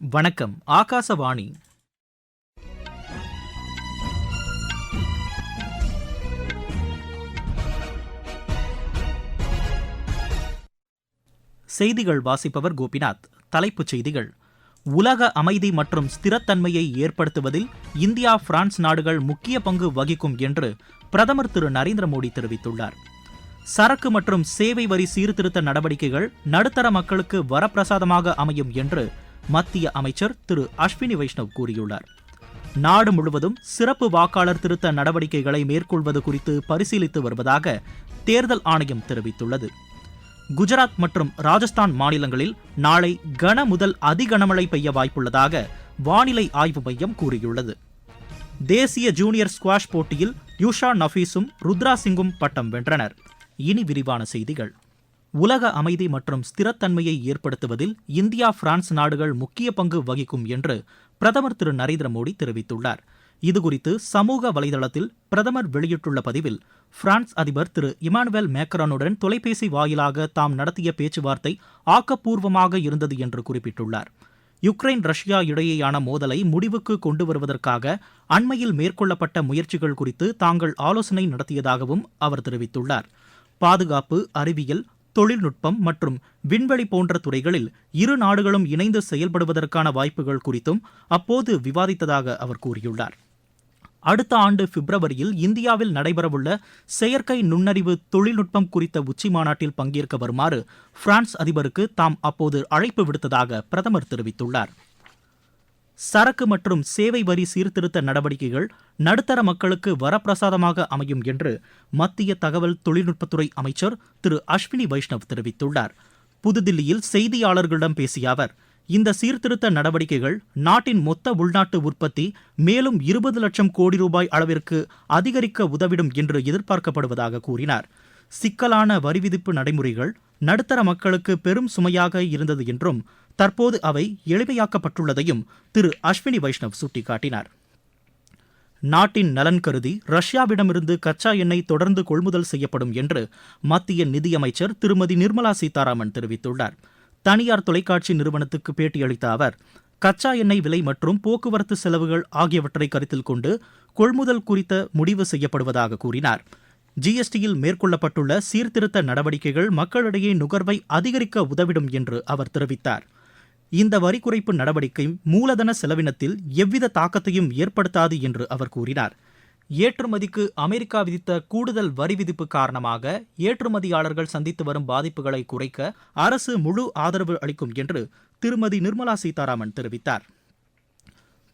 வணக்கம் ஆகாசவாணி. செய்திகள் வாசிப்பவர் கோபிநாத். தலைப்புச் செய்திகள். உலக அமைதி மற்றும் ஸ்திரத்தன்மையை ஏற்படுத்துவதில் இந்தியா பிரான்ஸ் நாடுகள் முக்கிய பங்கு வகிக்கும் என்று பிரதமர் திரு நரேந்திர மோடி தெரிவித்துள்ளார். சரக்கு மற்றும் சேவை வரி சீர்திருத்த நடவடிக்கைகள் நடுத்தர மக்களுக்கு வரப்பிரசாதமாக அமையும் என்று மத்திய அமைச்சர் திரு அஸ்வினி வைஷ்ணவ் கூறியுள்ளார். நாடு முழுவதும் சிறப்பு வாக்காளர் திருத்த நடவடிக்கைகளை மேற்கொள்வது குறித்து பரிசீலித்து வருவதாக தேர்தல் ஆணையம் தெரிவித்துள்ளது. குஜராத் மற்றும் ராஜஸ்தான் மாநிலங்களில் நாளை கன முதல் அதிகனமழை பெய்ய வாய்ப்புள்ளதாக வானிலை ஆய்வு மையம் கூறியுள்ளது. தேசிய ஜூனியர் ஸ்குவாஷ் போட்டியில் யூஷா நஃபீஸும் ருத்ரா சிங்கும் பட்டம் வென்றனர். இனி விரிவான செய்திகள். உலக அமைதி மற்றும் ஸ்திரத்தன்மையை ஏற்படுத்துவதில் இந்தியா பிரான்ஸ் நாடுகள் முக்கிய பங்கு வகிக்கும் என்று பிரதமர் திரு நரேந்திர மோடி தெரிவித்துள்ளார். இதுகுறித்து சமூக வலைதளத்தில் பிரதமர் வெளியிட்டுள்ள பதிவில் பிரான்ஸ் அதிபர் திரு இமானுவேல் மேக்ரானுடன் தொலைபேசி வாயிலாக தாம் நடத்திய பேச்சுவார்த்தை ஆக்கப்பூர்வமாக இருந்தது என்று குறிப்பிட்டுள்ளார். யுக்ரைன் ரஷ்யா இடையேயான மோதலை முடிவுக்கு கொண்டு வருவதற்காக அண்மையில் மேற்கொள்ளப்பட்ட முயற்சிகள் குறித்து தாங்கள் ஆலோசனை நடத்தியதாகவும் அவர் தெரிவித்துள்ளார். பாதுகாப்பு அறிவியல் தொழில்நுட்பம் மற்றும் விண்வெளி போன்ற துறைகளில் இரு நாடுகளும் இணைந்து செயல்படுவதற்கான வாய்ப்புகள் குறித்தும் அப்போது விவாதித்ததாக அவர் கூறியுள்ளார். அடுத்த ஆண்டு பிப்ரவரியில் இந்தியாவில் நடைபெறவுள்ள செயற்கை நுண்ணறிவு தொழில்நுட்பம் குறித்த உச்சி மாநாட்டில் பங்கேற்க வருமாறு பிரான்ஸ் அதிபருக்கு தாம் அப்போது அழைப்பு விடுத்ததாக பிரதமர் தெரிவித்துள்ளார். சரக்கு மற்றும் சேவை வரி சீர்திருத்த நடவடிக்கைகள் நடுத்தர மக்களுக்கு வரப்பிரசாதமாக அமையும் என்று மத்திய தகவல் தொழில்நுட்பத்துறை அமைச்சர் திரு அஸ்வினி வைஷ்ணவ் தெரிவித்துள்ளார். புதுதில்லியில் செய்தியாளர்களிடம் பேசிய அவர் இந்த சீர்திருத்த நடவடிக்கைகள் நாட்டின் மொத்த உள்நாட்டு உற்பத்தி மேலும் இருபது லட்சம் கோடி ரூபாய் அளவிற்கு அதிகரிக்க உதவிடும் என்று எதிர்பார்க்கப்படுவதாக கூறினார். சிக்கலான வரிவிதிப்பு நடைமுறைகள் நடுத்தர மக்களுக்கு பெரும் சுமையாக இருந்தது என்றும் தற்போது அவை எளிமையாக்கப்பட்டுள்ளதையும் திரு அஸ்வினி வைஷ்ணவ் சுட்டிக்காட்டினார். நாட்டின் நலன் கருதி ரஷ்யாவிடமிருந்து கச்சா எண்ணெய் தொடர்ந்து கொள்முதல் செய்யப்படும் என்று மத்திய நிதியமைச்சர் திருமதி நிர்மலா சீதாராமன் தெரிவித்துள்ளார். தனியார் தொலைக்காட்சி நிறுவனத்துக்கு பேட்டியளித்த அவர் கச்சா எண்ணெய் விலை மற்றும் போக்குவரத்து செலவுகள் ஆகியவற்றை கருத்தில் கொண்டு கொள்முதல் குறித்த முடிவு செய்யப்படுவதாக கூறினார். ஜிஎஸ்டியில் மேற்கொள்ளப்பட்டுள்ள சீர்திருத்த நடவடிக்கைகள் மக்களிடையே நுகர்வை அதிகரிக்க உதவிடும் என்று அவர் தெரிவித்தார். இந்த வரி குறைப்பு நடவடிக்கை மூலதன செலவினத்தில் எவ்வித தாக்கத்தையும் ஏற்படுத்தாது என்று அவர் கூறினார். ஏற்றுமதிக்கு அமெரிக்கா விதித்த கூடுதல் வரி விதிப்பு காரணமாக ஏற்றுமதியாளர்கள் சந்தித்து வரும் பாதிப்புகளை குறைக்க அரசு முழு ஆதரவு அளிக்கும் என்று திருமதி நிர்மலா சீதாராமன் தெரிவித்தார்.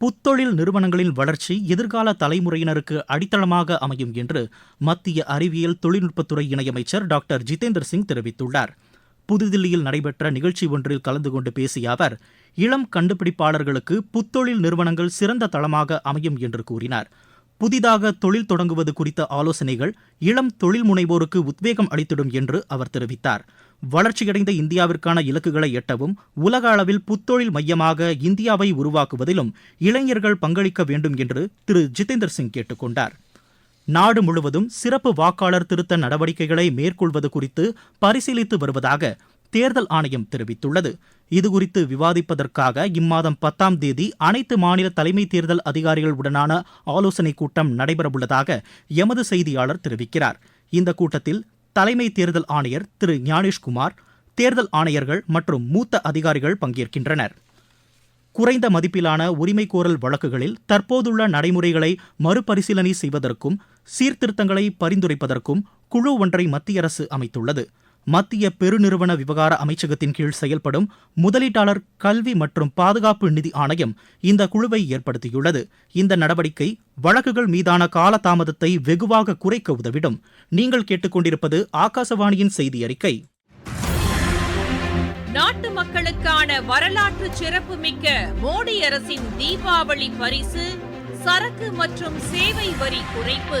புத்தொழில் நிறுவனங்களின் வளர்ச்சி எதிர்கால தலைமுறையினருக்கு அடித்தளமாக அமையும் என்று மத்திய அறிவியல் தொழில்நுட்பத்துறை இணையமைச்சர் டாக்டர் ஜிதேந்தர் சிங் தெரிவித்துள்ளார். புதுதில்லியில் நடைபெற்ற நிகழ்ச்சி ஒன்றில் கலந்து கொண்டு பேசிய அவர் இளம் கண்டுபிடிப்பாளர்களுக்கு புத்தொழில் நிறுவனங்கள் சிறந்த தளமாக அமையும் என்று கூறினார். புதிதாக தொழில் தொடங்குவது குறித்த ஆலோசனைகள் இளம் தொழில் முனைவோருக்கு உத்வேகம் அளித்திடும் என்று அவர் தெரிவித்தார். வளர்ச்சியடைந்த இந்தியாவிற்கான இலக்குகளை எட்டவும் உலக அளவில் புத்தொழில் மையமாக இந்தியாவை உருவாக்குவதிலும் இளைஞர்கள் பங்களிக்க வேண்டும் என்று திரு. ஜிதேந்தர் சிங் கேட்டுக்கொண்டார் நாடு முழுவதும் சிறப்பு வாக்காளர் திருத்த நடவடிக்கைகளை மேற்கொள்வது குறித்து பரிசீலித்து வருவதாக தேர்தல் ஆணையம் தெரிவித்துள்ளது. இதுகுறித்து விவாதிப்பதற்காக இம்மாதம் பத்தாம் தேதி அனைத்து மாநில தலைமை தேர்தல் அதிகாரிகளுடனான ஆலோசனைக் கூட்டம் நடைபெறவுள்ளதாக எமது செய்தியாளர் தெரிவிக்கிறார். இந்த கூட்டத்தில் தலைமை தேர்தல் ஆணையர் திரு ஞானேஷ்குமார் தேர்தல் ஆணையர்கள் மற்றும் மூத்த அதிகாரிகள் பங்கேற்கின்றனர். குறைந்த மதிப்பிலான உரிமைகோரல் வழக்குகளில் தற்போதுள்ள நடைமுறைகளை மறுபரிசீலனை செய்வதற்கும் சீர்திருத்தங்களை பரிந்துரைப்பதற்கும் குழு ஒன்றை மத்திய அரசு அமைத்துள்ளது. மத்திய பெருநிறுவன விவகார அமைச்சகத்தின் கீழ் செயல்படும் முதலீட்டாளர் கல்வி மற்றும் பாதுகாப்பு நிதி ஆணையம் இந்த குழுவை ஏற்படுத்தியுள்ளது. இந்த நடவடிக்கை வழக்குகள் மீதான காலதாமதத்தை வெகுவாக குறைக்க உதவிடும். நீங்கள் கேட்டுக்கொண்டிருப்பது ஆகாசவாணியின் செய்தி அறிக்கை நாட்டு மக்களுக்கான வரலாற்று சிறப்புமிக்க மோடி அரசின் தீபாவளி பரிசு சரக்கு மற்றும் சேவை வரி குறைப்பு.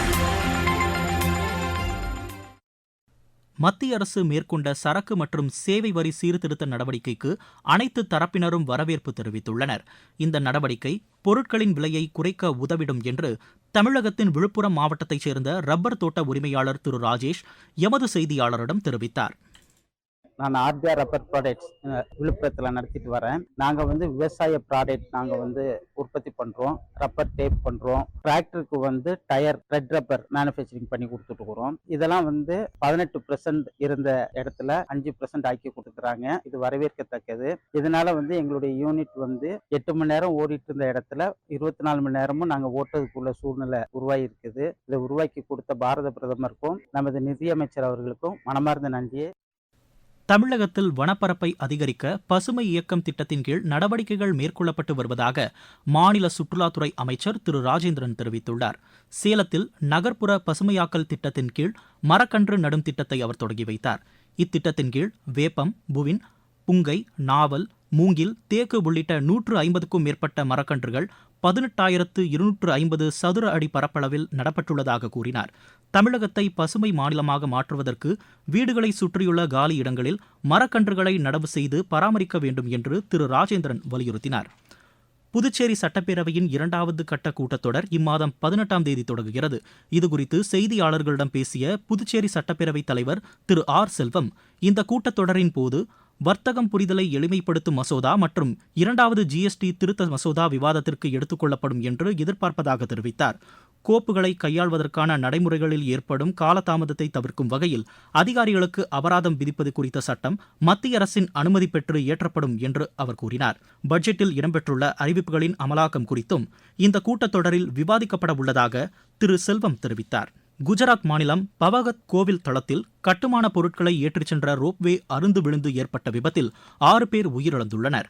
மத்திய அரசு மேற்கொண்ட சரக்கு மற்றும் சேவை வரி சீர்திருத்த நடவடிக்கைக்கு அனைத்து தரப்பினரும் வரவேற்பு தெரிவித்துள்ளனர். இந்த நடவடிக்கை பொருட்களின் விலையை குறைக்க உதவிடும் என்று தமிழகத்தின் விழுப்புரம் மாவட்டத்தைச் சேர்ந்த ரப்பர் தோட்ட உரிமையாளர் திரு ராஜேஷ் எமது செய்தியாளரிடம் தெரிவித்தார். நான் ஆர்பிஆர் ரப்பர் ப்ராடக்ட்ஸ் விழுப்புரத்தில் நடத்திட்டு வரேன். நாங்கள் வந்து விவசாய ப்ராடக்ட் நாங்கள் வந்து உற்பத்தி பண்ணுறோம் ரப்பர் டேப் பண்ணுறோம் டிராக்டருக்கு வந்து டயர் ரெட் ரப்பர் மேனுஃபேக்சரிங் பண்ணி கொடுத்துட்டுக்குறோம் இதெல்லாம் வந்து பதினெட்டு பெர்சன்ட் இருந்த இடத்துல அஞ்சு பெர்சன்ட் ஆக்கி கொடுத்துக்கிறாங்க. இது வரவேற்கத்தக்கது. இதனால வந்து எங்களுடைய யூனிட் வந்து எட்டு மணி நேரம் ஓடிட்டு இருந்த இடத்துல இருபத்தி நாலு மணி நேரமும் நாங்கள் ஓட்டுறதுக்குள்ள சூழ்நிலை உருவாகியிருக்குது. இதை உருவாக்கி கொடுத்த பாரத பிரதமருக்கும் நமது நிதியமைச்சர் அவர்களுக்கும் மனமார்ந்த நன்றியை. தமிழகத்தில் வனப்பரப்பை அதிகரிக்க பசுமை இயக்கம் திட்டத்தின் கீழ் நடவடிக்கைகள் மேற்கொள்ளப்பட்டு வருவதாக மாநில சுற்றுலாத்துறை அமைச்சர் திரு ராஜேந்திரன் தெரிவித்துள்ளார். சேலத்தில் நகர்ப்புற பசுமையாக்கல் திட்டத்தின் கீழ் மரக்கன்று நடும் திட்டத்தை அவர் தொடங்கி வைத்தார். இத்திட்டத்தின் கீழ் வேப்பம் புவின் புங்கை நாவல் மூங்கில் தேக்கு உள்ளிட்ட நூற்று ஐம்பதுக்கும் மேற்பட்ட மரக்கன்றுகள் பதினெட்டாயிரத்து இருநூற்று ஐம்பது சதுர அடி பரப்பளவில் நடப்பட்டுள்ளதாக கூறினார். தமிழகத்தை பசுமை மாநிலமாக மாற்றுவதற்கு வீடுகளை சுற்றியுள்ள காலி இடங்களில் மரக்கன்றுகளை நடவு செய்து பராமரிக்க வேண்டும் என்று திரு. ராஜேந்திரன் வலியுறுத்தினார். புதுச்சேரி சட்டப்பேரவையின் இரண்டாவது கட்ட கூட்டத்தொடர் இம்மாதம் பதினெட்டாம் தேதி தொடங்குகிறது. இதுகுறித்து செய்தியாளர்களிடம் பேசிய புதுச்சேரி சட்டப்பேரவைத் தலைவர் திரு. ஆர். செல்வம் இந்த கூட்டத்தொடரின் போது வர்த்தகம் புரிதலை எளிமைப்படுத்தும் மசோதா மற்றும் இரண்டாவது ஜிஎஸ்டி திருத்த மசோதா விவாதத்திற்கு எடுத்துக் கொள்ளப்படும் என்று எதிர்பார்ப்பதாக தெரிவித்தார். கோப்புகளை கையாள்வதற்கான நடைமுறைகளில் ஏற்படும் காலதாமதத்தை தவிர்க்கும் வகையில் அதிகாரிகளுக்கு அபராதம் விதிப்பது குறித்த சட்டம் மத்திய அரசின் அனுமதி பெற்று இயற்றப்படும் என்று அவர் கூறினார். பட்ஜெட்டில் இடம்பெற்றுள்ள அறிவிப்புகளின் அமலாக்கம் குறித்தும் இந்த கூட்டத்தொடரில் விவாதிக்கப்பட உள்ளதாக திரு செல்வம் தெரிவித்தார். குஜராத் மாநிலம் பவகத் கோவில் தளத்தில் கட்டுமான பொருட்களை ஏற்றிச் சென்ற ரோப்வே அருந்து விழுந்து ஏற்பட்ட விபத்தில் ஆறு பேர் உயிரிழந்துள்ளனர்.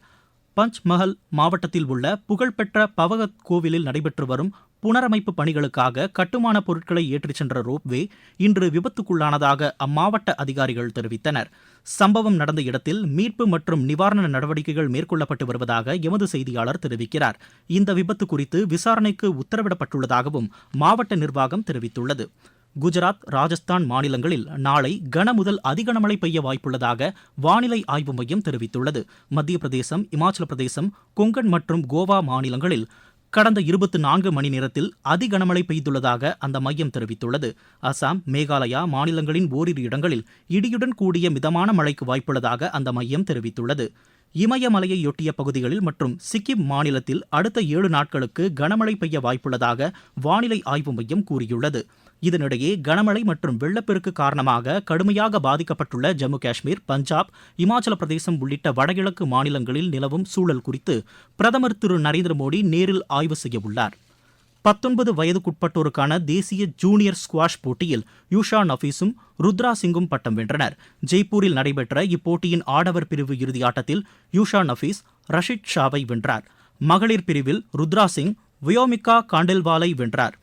பஞ்ச்மஹல் மாவட்டத்தில் உள்ள புகழ்பெற்ற பவகத் கோவிலில் நடைபெற்று வரும் புனரமைப்பு பணிகளுக்காக கட்டுமான பொருட்களை ஏற்றிச் சென்ற ரோப்வே இன்று விபத்துக்குள்ளானதாக அம்மாவட்ட அதிகாரிகள் தெரிவித்தனர். சம்பவம் நடந்த இடத்தில் மீட்பு மற்றும் நிவாரண நடவடிக்கைகள் மேற்கொள்ளப்பட்டு வருவதாக எமது செய்தியாளர் தெரிவிக்கிறார். இந்த விபத்து குறித்து விசாரணைக்கு உத்தரவிடப்பட்டுள்ளதாகவும் மாவட்ட நிர்வாகம் தெரிவித்துள்ளது. குஜராத் ராஜஸ்தான் மாநிலங்களில் நாளை கனமுதல் அதிகனமழை பெய்ய வாய்ப்புள்ளதாக வானிலை ஆய்வு மையம் தெரிவித்துள்ளது. மத்திய பிரதேசம் இமாச்சல பிரதேசம் கொங்கன் மற்றும் கோவா மாநிலங்களில் கடந்த இருபத்தி நான்கு மணி நேரத்தில் அதிகனமழை பெய்துள்ளதாக அந்த மையம் தெரிவித்துள்ளது. அசாம் மேகாலயா மாநிலங்களின் ஓரிரு இடங்களில் இடியுடன் கூடிய மிதமான மழைக்கு வாய்ப்புள்ளதாக அந்த மையம் தெரிவித்துள்ளது. இமயமலையையொட்டிய பகுதிகளில் மற்றும் சிக்கிம் மாநிலத்தில் அடுத்த ஏழு நாட்களுக்கு கனமழை பெய்ய வாய்ப்புள்ளதாக வானிலை ஆய்வு மையம் கூறியுள்ளது. இதனிடையே கனமழை மற்றும் வெள்ளப்பெருக்கு காரணமாக கடுமையாக பாதிக்கப்பட்டுள்ள ஜம்மு காஷ்மீர் பஞ்சாப் இமாச்சல பிரதேசம் உள்ளிட்ட வடகிழக்கு மாநிலங்களில் நிலவும் சூழல் குறித்து பிரதமர் திரு நரேந்திர மோடி நேரில் ஆய்வு செய்ய உள்ளார். பத்தொன்பது வயதுக்குட்பட்டோருக்கான தேசிய ஜூனியர் ஸ்குவாஷ் போட்டியில் யூஷா நஃபீஸும் ருத்ரா சிங்கும் பட்டம் வென்றனர். ஜெய்ப்பூரில் நடைபெற்ற இப்போட்டியின் ஆடவர் பிரிவு இறுதியாட்டத்தில் யூஷா நஃபீஸ் ரஷித் ஷாவை வென்றார். மகளிர் பிரிவில் ருத்ரா சிங் வியோமிகா காண்டெல்வாலை வென்றார்.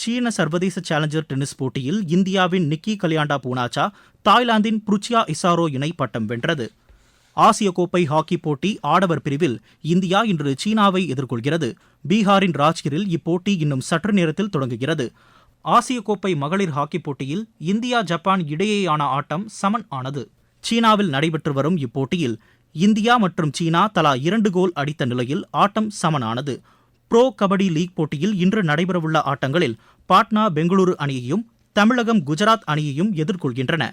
சீன சர்வதேச சேலஞ்சர் டென்னிஸ் போட்டியில் இந்தியாவின் நிக்கி கலியாண்டா பூனாச்சா தாய்லாந்தின் புருச்சியா இசாரோ இணை பட்டம் வென்றது. ஆசிய கோப்பை ஹாக்கி போட்டி ஆடவர் பிரிவில் இந்தியா இன்று சீனாவை எதிர்கொள்கிறது. பீகாரின் ராஜ்கிரில் இப்போட்டி இன்னும் சற்று நேரத்தில் தொடங்குகிறது. ஆசிய கோப்பை மகளிர் ஹாக்கி போட்டியில் இந்தியா ஜப்பான் இடையேயான ஆட்டம் சமன் ஆனது. சீனாவில் நடைபெற்று வரும் இப்போட்டியில் இந்தியா மற்றும் சீனா தலா இரண்டு கோல் அடித்த நிலையில் ஆட்டம் சமனானது. ப்ரோ கபடி லீக் போட்டியில் இன்று நடைபெறவுள்ள ஆட்டங்களில் பாட்னா பெங்களூரு அணியையும் தமிழகம் குஜராத் அணியையும் எதிர்கொள்கின்றன.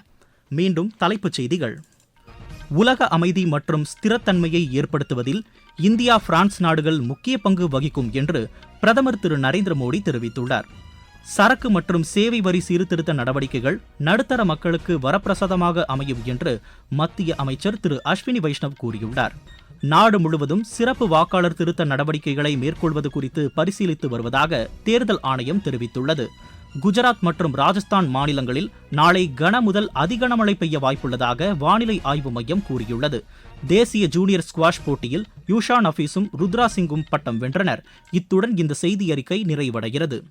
மீண்டும் தலைப்புச் செய்திகள். உலக அமைதி மற்றும் ஸ்திரத்தன்மையை ஏற்படுத்துவதில் இந்தியா பிரான்ஸ் நாடுகள் முக்கிய பங்கு வகிக்கும் என்று பிரதமர் திரு. நரேந்திர மோடி தெரிவித்துள்ளார். சரக்கு மற்றும் சேவை வரி சீர்திருத்த நடவடிக்கைகள் நடுத்தர மக்களுக்கு வரப்பிரசாதமாக அமையும் என்று மத்திய அமைச்சர் திரு. அஸ்வினி வைஷ்ணவ் கூறியுள்ளார். நாடு முழுவதும் சிறப்பு வாக்காளர் திருத்த நடவடிக்கைகளை மேற்கொள்வது குறித்து பரிசீலித்து வருவதாக தேர்தல் ஆணையம் தெரிவித்துள்ளது. குஜராத் மற்றும் ராஜஸ்தான் மாநிலங்களில் நாளை கன முதல் அதிகனமழை பெய்ய வாய்ப்புள்ளதாக வானிலை ஆய்வு மையம் கூறியுள்ளது. தேசிய ஜூனியர் ஸ்குவாஷ் போட்டியில் யூஷா நஃபீஸும் ருத்ரா சிங்கும் பட்டம் வென்றனர். இத்துடன் இந்த செய்தி அறிக்கை நிறைவடைகிறது.